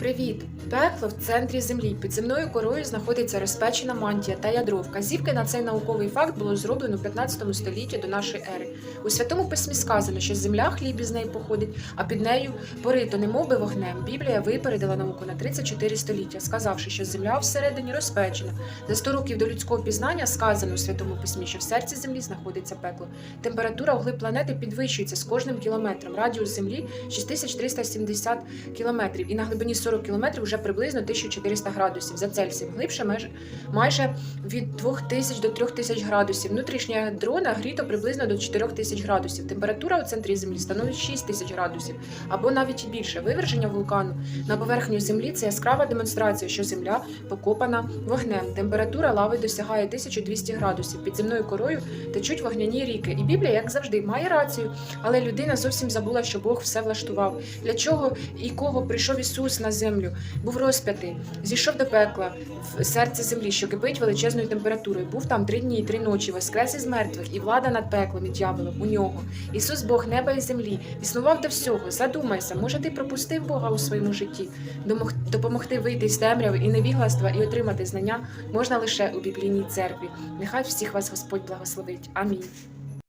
Привіт! Пекло в центрі землі. Під земною корою знаходиться розпечена мантія та ядро. Вказівки на цей науковий факт було зроблено в 15 столітті до нашої ери. У святому письмі сказано, що земля хліб із неї походить, а під нею порито, немов би вогнем. Біблія випередила науку на 34 століття, сказавши, що земля всередині розпечена. За 100 років до людського пізнання сказано у святому письмі, що в серці землі знаходиться пекло. Температура вглиб планети підвищується з кожним кілометром. Радіус землі 6370 кілометрів, і на глибині 40 кілометрів вже приблизно 1400 градусів за Цельсієм. Глибше майже від 2000 до 3000 градусів. Внутрішнє ядро нагріто приблизно до 4000 градусів. Температура у центрі землі становить 6000 градусів або навіть більше. Виверження вулкану на поверхню землі це яскрава демонстрація, що земля покопана вогнем. Температура лави досягає 1200 градусів. Під земною корою течуть вогняні ріки. І Біблія, як завжди, має рацію, але людина зовсім забула, що Бог все влаштував. Для чого і кого прийшов Ісус на землю? Був розп'ятий, зійшов до пекла в серце землі, що кипить величезною температурою. Був там три дні і три ночі, воскрес із мертвих, і влада над пеклом і дьяволом у нього. Ісус Бог неба і землі, існував до всього. Задумайся, може, ти пропустив Бога у своєму житті? Допомогти вийти з темряви і невігластва і отримати знання можна лише у біблійній церкві. Нехай всіх вас Господь благословить. Амінь.